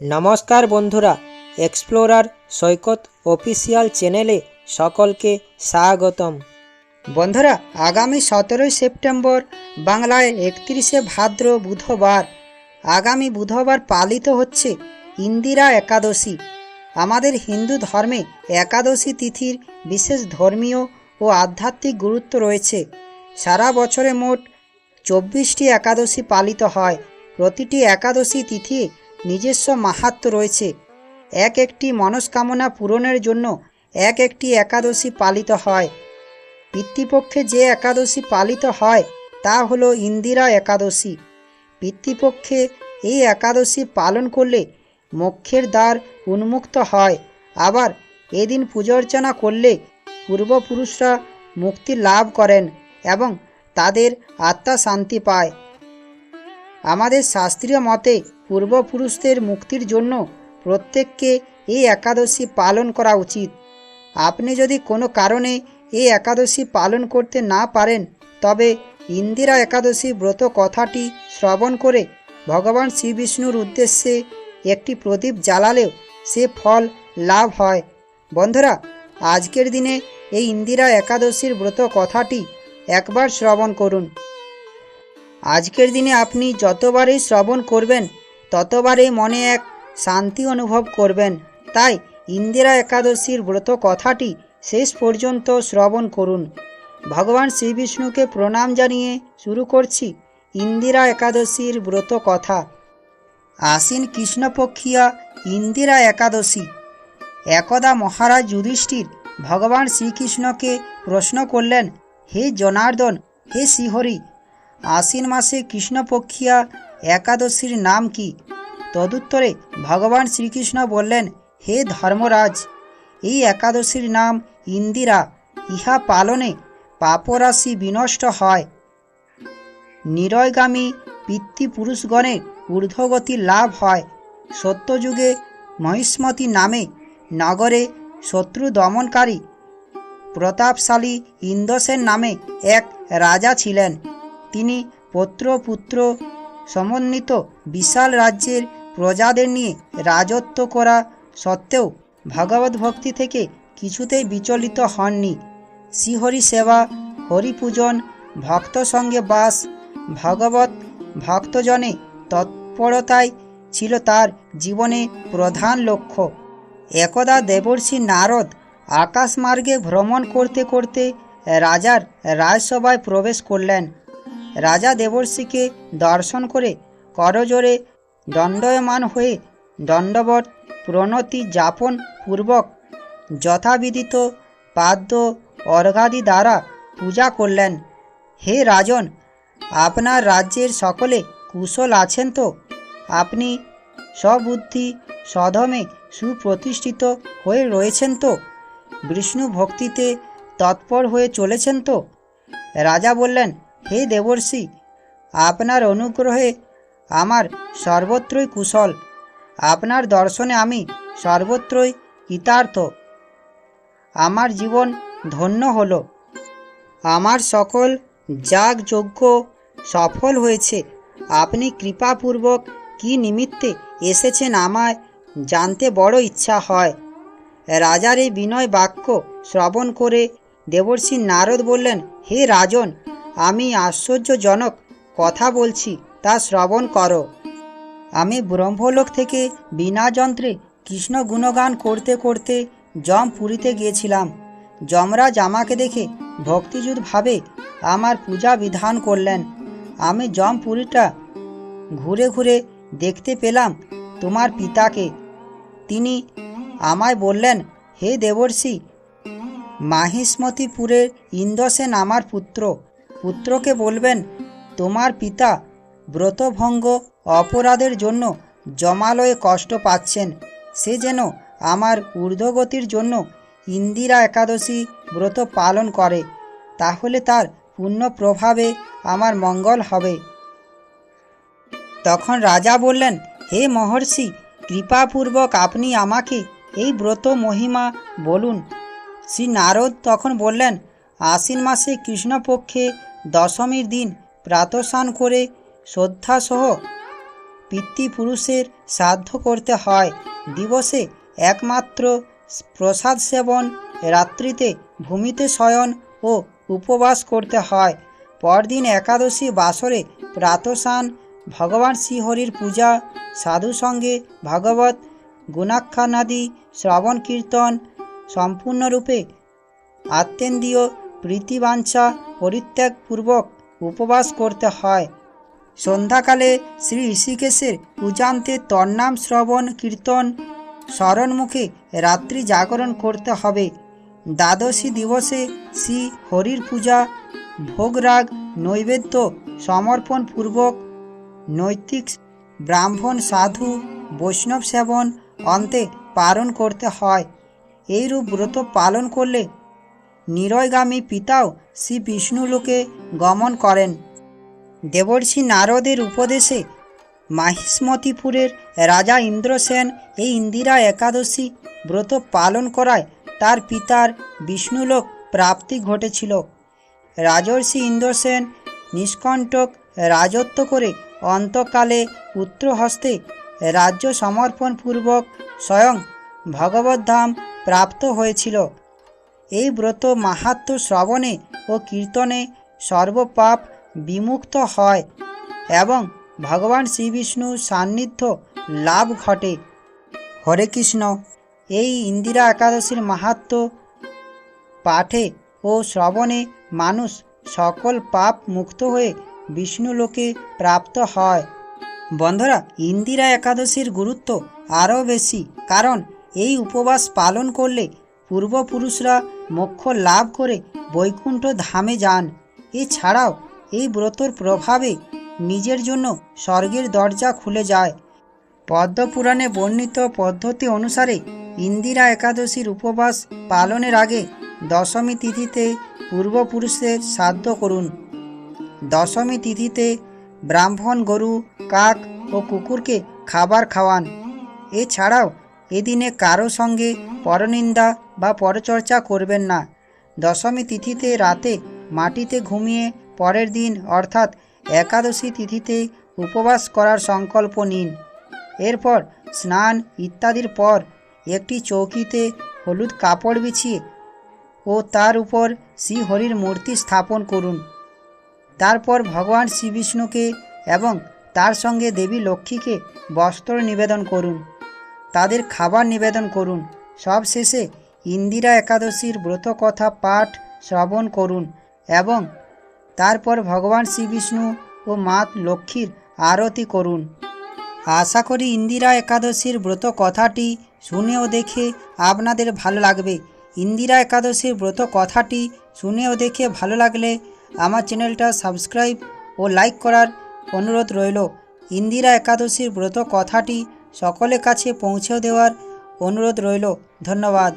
নমস্কার বন্ধুরা এক্সপ্লোরার সৈকত অফিসিয়াল চ্যানেলে সকলকে স্বাগতম। বন্ধুরা, আগামী সতেরোই সেপ্টেম্বর, বাংলায় একত্রিশে ভাদ্র বুধবার। আগামী বুধবার পালিত হচ্ছে ইন্দিরা একাদশী। আমাদের হিন্দু ধর্মে একাদশী তিথির বিশেষ ধর্মীয় ও আধ্যাত্মিক গুরুত্ব রয়েছে। সারা বছরে মোট চব্বিশটি একাদশী পালিত হয়। প্রতিটি একাদশী তিথি নিজস্ব মাহাত্ম রয়েছে। এক একটি মনস্কামনা পূরণের জন্য এক একটি একাদশী পালিত হয়। পিতৃপক্ষে যে একাদশী পালিত হয়, তা হলো ইন্দিরা একাদশী। পিতৃপক্ষে এই একাদশী পালন করলে মোক্ষের দ্বার উন্মুক্ত হয়। আবার এদিন পূজার্চনা করলে পূর্বপুরুষরা মুক্তি লাভ করেন এবং তাদের আত্মা শান্তি পায়। আমাদের শাস্ত্রীয় মতে পূর্বপুরুষদের মুক্তির জন্য প্রত্যেককে এই একাদশী পালন করা উচিত। আপনি যদি কোনো কারণে এই একাদশী পালন করতে না পারেন, তবে ইন্দিরা একাদশী ব্রত কথাটি শ্রবণ করে ভগবান শ্রী বিষ্ণুর উদ্দেশ্যে একটি প্রদীপ জ্বালালেও সে ফল লাভ হয়। বন্ধুরা, আজকের দিনে এই ইন্দিরা একাদশীর ব্রত কথাটি একবার শ্রবণ করুন। আজকের দিনে আপনি যতবারই শ্রবণ করবেন ততবারই মনে এক শান্তি অনুভব করবেন। তাই ইন্দিরা একাদশীর ব্রত কথাটি শেষ পর্যন্ত শ্রবণ করুন। ভগবান শ্রীবিষ্ণুকে প্রণাম জানিয়ে শুরু করছি ইন্দিরা একাদশীর ব্রত কথা। আশ্বিন কৃষ্ণপক্ষিয়া ইন্দিরা একাদশী। একদা মহারাজ যুধিষ্ঠির ভগবান শ্রীকৃষ্ণকে প্রশ্ন করলেন, হে জনার্দন, হে শ্রীহরি আশ্বিন মাসে কৃষ্ণপক্ষিয়া একাদশীর নাম কি? তদুত্তরে ভগবান শ্রীকৃষ্ণ বললেন, হে ধর্মরাজ, এই একাদশীর নাম ইন্দিরা, ইহা পালনে পাপরাশি বিনষ্ট হয়। নিরয়গামী পিতৃপুরুষগণের ঊর্ধ্বগতি লাভ হয়। সত্যযুগে মহিষ্মতি নামে নগরে শত্রু দমনকারী প্রতাপশালী ইন্দোসেন নামে এক রাজা ছিলেন। তিনি পত্র পুত্র সমন্বিত বিশাল রাজ্যের প্রজাদের নিয়ে রাজত্ব করা সত্ত্বেও ভগবত ভক্তি থেকে কিছুতেই বিচলিত হননি। শ্রীহরি সেবা, হরিপূজন, ভক্ত সঙ্গে বাস, ভগবত ভক্তজনে তৎপরতাই ছিল তার জীবনে প্রধান লক্ষ্য। একদা দেবর্ষি নারদ আকাশমার্গে ভ্রমণ করতে করতে রাজার রাজসভায় প্রবেশ করলেন। রাজা দেবর্ষিকে দর্শন করে করজোরে দণ্ডয়মান হয়ে দণ্ডবত প্রণতি যাপন পূর্বক যথাবিদিত পাদ্য অর্ঘাদি দ্বারা পূজা করলেন। হে রাজন, আপনার রাজ্যের সকলে কুশল আছেন তো? আপনি সবুদ্ধি সধমে সুপ্রতিষ্ঠিত হয়ে রয়েছেন তো? বিষ্ণু ভক্তিতে তৎপর হয়ে চলেছেন তো? রাজা বললেন হে দেবর্ষি, আপনার অনুগ্রহে আমার সর্বত্রই কুশল। আপনার দর্শনে আমি সর্বত্রই কৃতার্থ। আমার জীবন ধন্য হল। আমার সকল যাগযজ্ঞ সফল হয়েছে। আপনি কৃপাপূর্বক কি নিমিত্তে এসেছেন আমায় জানতে বড় ইচ্ছা হয়। রাজার এই বিনয় বাক্য শ্রবণ করে দেবর্ষি নারদ বললেন, হে রাজন আমি আশ্চর্যজনক কথা বলছি, তা শ্রবণ করো। আমি ব্রহ্মলোক থেকে বিনা যন্ত্রে কৃষ্ণ গুণগান করতে করতে যম পুরীতে গিয়েছিলাম। যমরাজ আমাকে দেখে ভক্তিযুত ভাবে আমার পূজা বিধান করলেন। আমি যম পুরীটা ঘুরে ঘুরে দেখতে পেলাম তোমার পিতাকে। তিনি আমায় বললেন, হে দেবর্ষি, মাহিষ্মতিপুরের ইন্দ্রসেন আমার পুত্র পুত্রকে বলবেন, তোমার পিতা ব্রতভঙ্গ অপরাধের জন্য জমালয়ে কষ্ট পাচ্ছেন। সে যেন আমার ঊর্ধ্বগতির জন্য ইন্দিরা একাদশী ব্রত পালন করে। তাহলে তার পুণ্য প্রভাবে আমার মঙ্গল হবে। তখন রাজা বললেন, হে মহর্ষি, কৃপাপূর্বক আপনি আমাকে এই ব্রত মহিমা বলুন। শ্রী নারদ তখন বললেন, আশ্বিন মাসে কৃষ্ণপক্ষে দশমীর দিন প্রাতস্নান করে শ্রদ্ধাসহ পিতৃপুরুষের শ্রাদ্ধ করতে হয়। দিবসে একমাত্র প্রসাদ সেবন, রাত্রিতে ভূমিতে শয়ন ও উপবাস করতে হয়। পরদিন একাদশী বাসরে প্রাতস্নান, ভগবান শ্রীহরির পূজা, সাধু সঙ্গে ভাগবত গুণাখ্যানাদি শ্রবণ কীর্তন সম্পূর্ণরূপে আত্মেন্দ্রীয় প্রীতিবাঞ্ছা পরিত্যাগপূর্বক উপবাস করতে হয়। সন্ধ্যাকালে শ্রী ঋষিকেশের পূজান্তে তন্নাম শ্রবণ কীর্তন স্মরণমুখে রাত্রি জাগরণ করতে হবে। দ্বাদশী দিবসে শ্রী হরির পূজা, ভোগরাগ, নৈবেদ্য সমর্পণপূর্বক নৈতিক ব্রাহ্মণ, সাধু, বৈষ্ণব সেবন অন্তে পালন করতে হয়। এইরূপ ব্রত পালন করলে নিরয়গামী পিতাও শ্রী বিষ্ণুলোকে গমন করেন। দেবর্ষি নারদের উপদেশে মাহিষ্মতিপুরের রাজা ইন্দ্রসেন এই ইন্দিরা একাদশী ব্রত পালন করায় তার পিতার বিষ্ণুলোক প্রাপ্তি ঘটেছিল। রাজর্ষি ইন্দ্রসেন নিষ্কণ্টক রাজত্ব করে অন্তকালে পুত্র হস্তে রাজ্য সমর্পণপূর্বক স্বয়ং ভগবদ্ধাম প্রাপ্ত হয়েছিল। এই ব্রত মাহাত্ম শ্রবণে ও কীর্তনে সর্বপাপ বিমুক্ত হয় এবং ভগবান শ্রীবিষ্ণু সান্নিধ্য লাভ ঘটে। হরে কৃষ্ণ। এই ইন্দিরা একাদশীর মাহাত্ম পাঠে ও শ্রবণে মানুষ সকল পাপ মুক্ত হয়ে বিষ্ণুলোকে প্রাপ্ত হয়। বন্ধুরা, ইন্দিরা একাদশীর গুরুত্ব আরও বেশি, কারণ এই উপবাস পালন করলে পূর্বপুরুষরা মোক্ষ লাভ করে বৈকুণ্ঠ ধামে যান। এছাড়াও এই ব্রতর প্রভাবে নিজের জন্য স্বর্গের দরজা খুলে যায়। পদ্মপুরাণে বর্ণিত পদ্ধতি অনুসারে ইন্দিরা একাদশীর উপবাস পালনের আগে দশমী তিথিতে পূর্বপুরুষের শ্রাদ্ধ করুন। দশমী তিথিতে ব্রাহ্মণ গরু, কাক ও কুকুরকে খাবার খাওয়ান। এছাড়াও এদিনে কারও সঙ্গে পরনিন্দা বা পরচর্চা করবেন না। দশমী তিথিতে রাতে মাটিতে ঘুমিয়ে পরের দিন অর্থাৎ একাদশী তিথিতে উপবাস করার সংকল্প নিন। এরপর স্নান ইত্যাদির পর একটি চৌকিতে হলুদ কাপড় বিছিয়ে ও তার উপর শ্রীহরির মূর্তি স্থাপন করুন। তারপর ভগবান শ্রীবিষ্ণুকে এবং তার সঙ্গে দেবী লক্ষ্মীকে বস্ত্র নিবেদন করুন। তাদের খাবার নিবেদন করুন। সব শেষে ইন্দিরা একাদশীর ব্রত কথা পাঠ শ্রবণ করুন এবং তারপর ভগবান শ্রীবিষ্ণু ও মা লক্ষ্মীর আরতি করুন। আশা করি ইন্দিরা একাদশীর ব্রত কথাটি শুনে ও দেখে আপনাদের ভালো লাগবে। ইন্দিরা একাদশীর ব্রত কথাটি শুনে ও দেখে ভালো লাগলে আমার চ্যানেলটা সাবস্ক্রাইব ও লাইক করার অনুরোধ রইল। ইন্দিরা একাদশীর ব্রত কথাটি সকলের কাছে পৌঁছেও দেওয়ার অনুরোধ রইল। ধন্যবাদ।